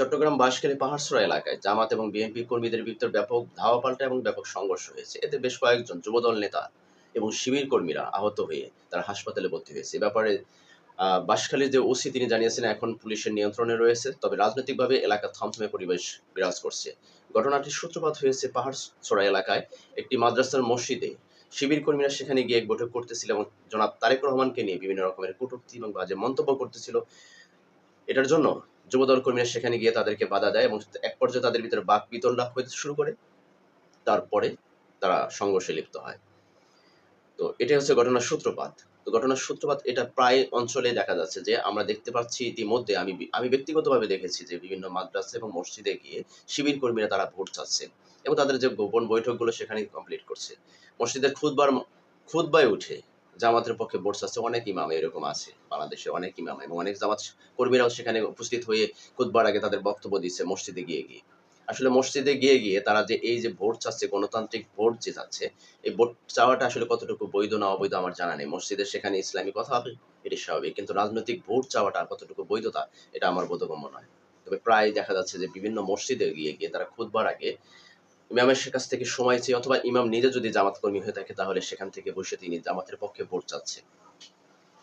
চট্টগ্রাম বাঁশখালী পাহাড়সরা এলাকায় জামাত এবং বিএনপি কর্মীদের ভিতর ব্যাপক ধাওয়া পাল্টা এবং ব্যাপক সংঘর্ষ হয়েছে। এতে বেশ কয়েকজন যুবদল নেতা এবং শিবির কর্মীরা আহত হয়ে তারা হাসপাতালে ভর্তি হয়েছে। ব্যাপারে বাঁশখালীর যে ওসি তিনি জানিয়েছেন, এখন পুলিশের নিয়ন্ত্রণে রয়েছে। তবে রাজনৈতিকভাবে এলাকা থমথমে পরিবেশ বিরাজ করছে। ঘটনাটির সূত্রপাত হয়েছে পাহাড়ছড়া এলাকায় একটি মাদ্রাসার মসজিদে। শিবির কর্মীরা সেখানে গিয়ে এক বৈঠক করতেছিল এবং জনাব তারেক রহমানকে নিয়ে বিভিন্ন রকমের কটূক্তি এবং বাজে মন্তব্য করতেছিল। এটার জন্য যুবদল কর্মীরা সেখানে গিয়ে তাদেরকে বাধা দেয় এবং এক পর্যায়ে তাদের ভিতরে বাক বিতণ্ডা হতে শুরু করে। তারপরে তারা সংঘর্ষে লিপ্ত হয়। তো এটাই হচ্ছে ঘটনার সূত্রপাত। তো ঘটনার সূত্রপাত এটা প্রায় অঞ্চলে দেখা যাচ্ছে যে আমরা দেখতে পাচ্ছি ইতিমধ্যে, আমি আমি ব্যক্তিগতভাবে দেখেছি যে বিভিন্ন মাদ্রাসা এবং মসজিদে গিয়ে শিবির কর্মীরা তারা ভোট চাচ্ছে এবং তাদের যে গোপন বৈঠকগুলো সেখানে কমপ্লিট করছে। মসজিদের খুদবার খুদবায় উঠে জামাতের পক্ষে ভোট চাচ্ছে অনেক ইমাম এরকম আছে বাংলাদেশে, অনেক ইমাম এবং অনেক জামাত কর্মীরাও সেখানে উপস্থিত হয়ে খুদবার আগে তাদের বক্তব্য দিচ্ছে মসজিদে গিয়ে গিয়ে। আসলে মসজিদে গিয়ে গিয়ে তারা যে এই যে ভোট চাচ্ছে গণতান্ত্রিক ভোট যে চাচ্ছে এই ভোট চাওয়াটা আসলে কতটুকু বৈধ না অবৈধ আমার জানা নেই। মসজিদের সেখানে ইসলামী কথা হবে, এটি স্বাভাবিক, কিন্তু রাজনৈতিক ভোট চাওয়াটা কতটুকু বৈধতা, এটা আমার বোধগম্য নয়। তবে প্রায় দেখা যাচ্ছে যে বিভিন্ন মসজিদে গিয়ে গিয়ে তারা খুদবার আগে ইমামের কাছ থেকে সময় চেয়ে অথবা ইমাম নিজে যদি জামাত কর্মী হয়ে থাকে, তাহলে সেখান থেকে বসে তিনি জামাতের পক্ষে ভোট চাচ্ছে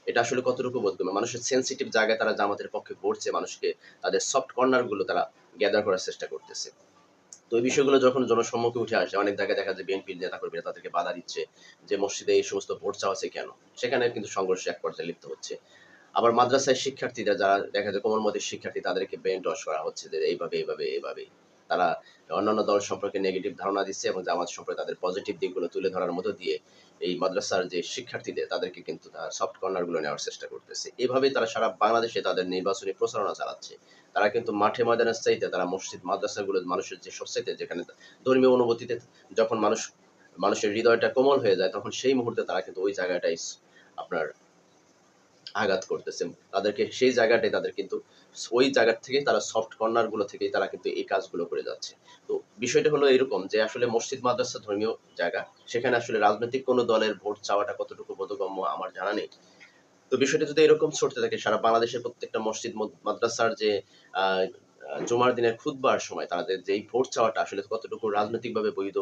এটা আসলে কতটুকু বোধগম্য? মানুষের সেন্সিটিভ জায়গায় তারা জামাতের পক্ষে ভোটছে মানুষকে তাদের সফট কর্নারগুলো তারা গ্যাদার করার চেষ্টা করতেছে। তো এই বিষয়গুলো যখন জনসম্মুখে উঠে আসে, অনেক জায়গায় দেখা যায় বিএনপির নেতা কর্মীরা তাদেরকে বাধা দিচ্ছে যে মসজিদে এই সমস্ত ভোট চাওয়া আছে কেন? সেখানে কিন্তু সংঘর্ষে এক পর্যায়ে লিপ্ত হচ্ছে। আবার মাদ্রাসায় শিক্ষার্থীরা যারা দেখা যায় কোমলমতির শিক্ষার্থী, তাদেরকে ব্রেন টস করা হচ্ছে যে এইভাবে এইভাবে এইভাবে তারা অন্যান্য দল সম্পর্কে নেগেটিভ ধারণা দিচ্ছে এবং জামাত সম্পর্কে তাদের পজিটিভ দিকগুলো তুলে ধরার মধ্য দিয়ে এই মাদ্রাসার যে শিক্ষার্থীদের, তাদেরকে কিন্তু তারা সফট কর্নারগুলো নেওয়ার চেষ্টা করতেছে। এভাবেই তারা সারা বাংলাদেশে তাদের নির্বাচনী প্রচারণা চালাচ্ছে। তারা কিন্তু মাঠে ময়দানের চাইতে তারা মসজিদ, মাদ্রাসাগুলো মানুষের যে সবচাইতে যেখানে ধর্মীয় অনুভূতিতে যখন মানুষ, মানুষের হৃদয়টা কোমল হয়ে যায়, তখন সেই মুহূর্তে তারা কিন্তু ওই জায়গাটাই আপনার আঘাত করতেছে। তাদেরকে সেই জায়গাটাই তাদের কিন্তু ওই জায়গা থেকে তারা সফট কর্নারগুলো থেকেই তারা কিন্তু এই কাজগুলো করে যাচ্ছে। তো বিষয়টা হলো এরকম যে আসলে মসজিদ মাদ্রাসা ধর্মীয় জায়গা, সেখানে আসলে রাজনৈতিক কোনো দলের ভোট চাওয়াটা কতটুকু বোধগম্য আমার জানা নেই। তো বিষয়টা যদি এরকম চলতে থাকে, সারা বাংলাদেশের প্রত্যেকটা মসজিদ মাদ্রাসার যে জুমার দিনের খুদবার সময়, তাদের যেই ভোট চাওয়াটা আসলে কতটুকু রাজনৈতিকভাবে বৈধ,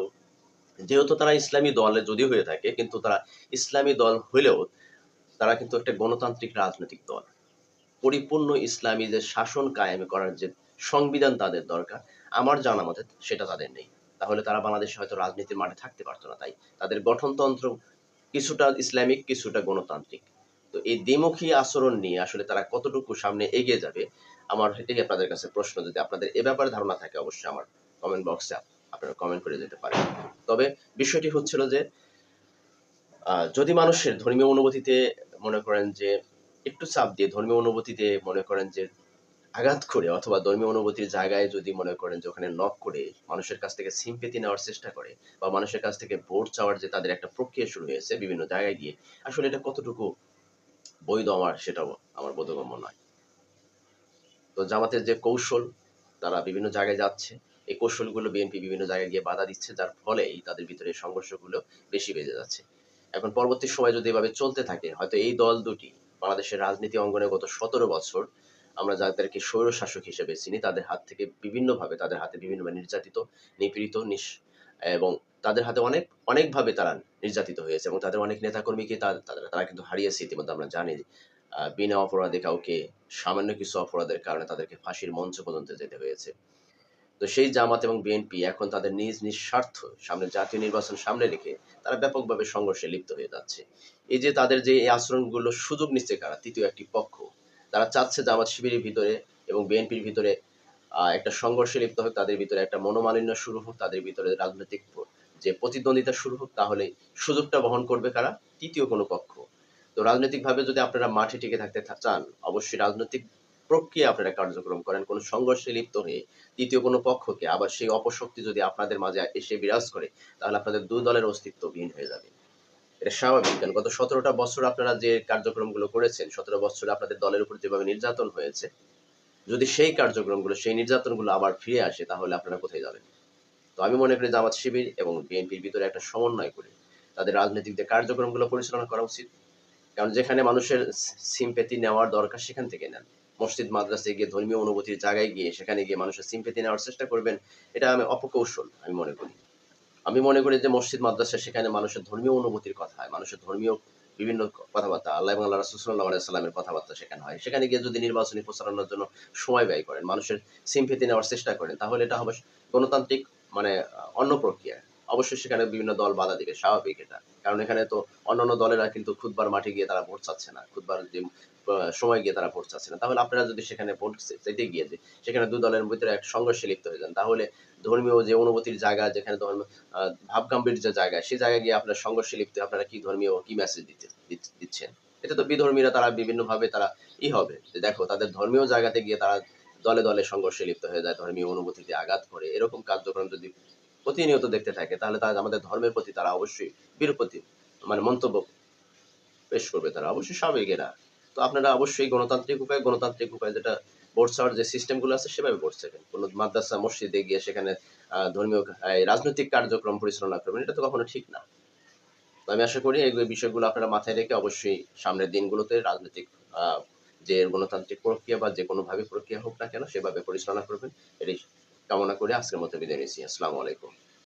যেহেতু তারা ইসলামী দলে যদি হয়ে থাকে, কিন্তু তারা ইসলামী দল হলেও তারা কিন্তু একটা গণতান্ত্রিক রাজনৈতিক দল। পরিপূর্ণ ইসলামী যে শাসন কায়েম করার যে সংবিধান তাদের দরকার, আমার জানা মতে সেটা তাদের নেই। তাহলে তারা বাংলাদেশে হয়তো রাজনীতির মাঠে থাকতে পারতো না, তাই তাদের গঠনতন্ত্র কিছুটা ইসলামিক, কিছুটা গণতান্ত্রিক। তো এই দ্বিমুখী আচরণ নিয়ে আসলে তারা কতটুকু সামনে এগিয়ে যাবে, আমার এটাই আপনাদের কাছে প্রশ্ন, যদি আপনাদের এ ব্যাপারে ধারণা থাকে অবশ্যই আমার কমেন্ট বক্সে আপনারা কমেন্ট করে যেতে পারেন। তবে বিষয়টি হচ্ছিল যে যদি মানুষের ধর্মীয় অনুভূতিতে মনে করেন যে একটু চাপ দিয়ে, ধর্মীয় অনুভূতিতে মনে করেন যে আঘাত করে অথবা ধর্মীয় অনুভূতির জায়গায় যদি মনে করেন যে ওখানে নক করে মানুষের কাছ থেকে সিম্পেতি নেওয়ার চেষ্টা করে বা মানুষের কাছ থেকে ভোট চাওয়ার যে তাদের একটা প্রক্রিয়া শুরু হয়েছে বিভিন্ন জায়গায় গিয়ে, আসলে এটা কতটুকু বৈধ আমার সেটাও আমার বোধগম্য নয়। তো জামাতের যে কৌশল, তারা বিভিন্ন জায়গায় যাচ্ছে। এই কৌশলগুলো বিএনপি বিভিন্ন জায়গায় গিয়ে বাধা দিচ্ছে, যার ফলেই তাদের ভিতরে সংঘর্ষগুলো বেশি বেড়ে যাচ্ছে। এখন পরবর্তী সময় যদি এভাবে চলতে থাকে, হয়তো এই দল দুটি, বাংলাদেশের রাজনীতি অঙ্গনে গত সতেরো বছর আমরা যাদেরকে স্বৈর শাসক হিসেবে চিনি, তাদের হাত থেকে বিভিন্নভাবে তাদের হাতে বিভিন্নভাবে নির্যাতিত, নিপীড়িত নিঃ এবং তাদের হাতে অনেক, অনেকভাবে তারা নির্যাতিত হয়েছে এবং তাদের অনেক নেতাকর্মীকে তারা কিন্তু হারিয়েছে ইতিমধ্যে, আমরা জানি বিনা অপরাধে কাউকে সামান্য কিছু অপরাধের কারণে তাদেরকে ফাঁসির মঞ্চ পর্যন্ত যেতে হয়েছে। তো সেই জামাত এবং বিএনপি এখন তাদের নিজ নিজ স্বার্থ সামনে জাতীয় নির্বাচন সামনে রেখে তারা ব্যাপকভাবে সংঘর্ষে লিপ্ত হয়ে যাচ্ছে। এই যে তাদের যে এই আচরণগুলো সুযোগ নিচ্ছে কারা? তৃতীয় একটি পক্ষ। তারা চাচ্ছে জামাত শিবিরের ভিতরে এবং বিএনপির ভিতরে একটা সংঘর্ষে লিপ্ত হোক, তাদের ভিতরে একটা মনোমালিন্য শুরু হোক, তাদের ভিতরে রাজনৈতিক যে প্রতিদ্বন্দ্বিতা শুরু হোক, তাহলে সুযোগটা বহন করবে কারা? তৃতীয় কোনো পক্ষ। তো রাজনৈতিকভাবে যদি আপনারা মাঠে টিকে থাকতে চান, অবশ্যই রাজনৈতিক প্রক্রিয়া আপনারা কার্যক্রম করেন, কোনো সংঘর্ষে লিপ্ত হয়ে তৃতীয় কোনো পক্ষকে আবার সেই অপশক্তি যদি আপনাদের মাঝে এসে বিরাজ করে, তাহলে আপনাদের দুই দলের অস্তিত্ব বিহীন হয়ে যাবে। এটা স্বাভাবিক, কারণ গত সতেরোটা বছর আপনারা যে কার্যক্রমগুলো করেছেন, সতেরো বছরে আপনাদের দলের উপর যেভাবে নির্যাতন হয়েছে, যদি সেই কার্যক্রমগুলো, সেই নির্যাতনগুলো আবার ফিরে আসে, তাহলে আপনারা কোথায় যাবেন? তো আমি মনে করি জামাত শিবির এবং বিএনপির ভিতরে একটা সমন্বয় করে তাদের রাজনৈতিক যে কার্যক্রমগুলো পরিচালনা করা উচিত। কারণ যেখানে মানুষের সিম্পেতি নেওয়ার দরকার, সেখান থেকে নেন। মসজিদ মাদ্রাসে গিয়ে ধর্মীয় অনুভূতির জায়গায় গিয়ে সেখানে গিয়ে মানুষের সিম্পেতি নেওয়ার চেষ্টা করবেন, এটা আমি অপকৌশল, আমি মনে করি। আমি মনে করি যে মসজিদ, মাদ্রাসা সেখানে মানুষের ধর্মীয় অনুভূতির কথা হয় মানুষের ধর্মীয় বিভিন্ন কথাবার্তা, আল্লাহ এবং আল্লাহ রাসুল্লাহ সাল্লামের কথাবার্তা সেখানে হয়। সেখানে গিয়ে যদি নির্বাচনী প্রচারণার জন্য সময় ব্যয় করেন, মানুষের সিম্পেতি নেওয়ার চেষ্টা করেন, তাহলে এটা হবে গণতান্ত্রিক মানে অন্য প্রক্রিয়া। অবশ্যই সেখানে বিভিন্ন দল বাধা দিবে, স্বাভাবিক এটা। কারণ এখানে তো অন্যান্য দলেরা কিন্তু খুদবার মাঠে গিয়ে তারা ভোট চাচ্ছে না খুদবার যে সময় গিয়ে তারা ভোট চাচ্ছে না। তাহলে আপনারা যদি সেখানে ভোট চাইতে গিয়ে সেখানে দুই দলের ভিতরে এক সংঘর্ষে লিপ্ত হয়ে যান, তাহলে ধর্মীয় যে অনুভূতির জায়গা, যেখানে ধর্ম ভাবগাম্ভীর যে জায়গা সেই জায়গায় গিয়ে আপনার সংঘর্ষে লিপ্ত আপনারা কি ধর্মীয় কি মেসেজ দিতে, দিচ্ছেন? এটা তো বিধর্মীরা তারা বিভিন্নভাবে তারা ই হবে যে, দেখো তাদের ধর্মীয় জায়গাতে গিয়ে তারা দলে দলে সংঘর্ষে লিপ্ত হয়ে যায়, ধর্মীয় অনুভূতিতে আঘাত করে। এরকম কার্যক্রম যদি প্রতিনিয়ত দেখতে থাকে, তাহলে তারা আমাদের ধর্মের প্রতি তারা অবশ্যই বিরূপতি মানে মন্তব্য পেশ করবে তারা। অবশ্যই স্বাভাবিক এরা তো আপনারা অবশ্যই গণতান্ত্রিক উপায় গণতান্ত্রিক উপায় যেটা ভোট চাওয়ার যে সিস্টেমগুলো আছে সেভাবে ভোট চাইবেন কোনো মাদ্রাসা, মসজিদে গিয়ে সেখানে ধর্মীয় রাজনৈতিক কার্যক্রম পরিচালনা করবেন, এটা তো কখনো ঠিক না। তো আমি আশা করি এই বিষয়গুলো আপনারা মাথায় রেখে অবশ্যই সামনের দিনগুলোতে রাজনৈতিক যে গণতান্ত্রিক প্রক্রিয়া বা যে কোনোভাবে প্রক্রিয়া হোক না কেন সেভাবে পরিচালনা করবেন। এটাই কামনা করে আজকের মতো বিদায় নিচ্ছি। আসসালামু আলাইকুম।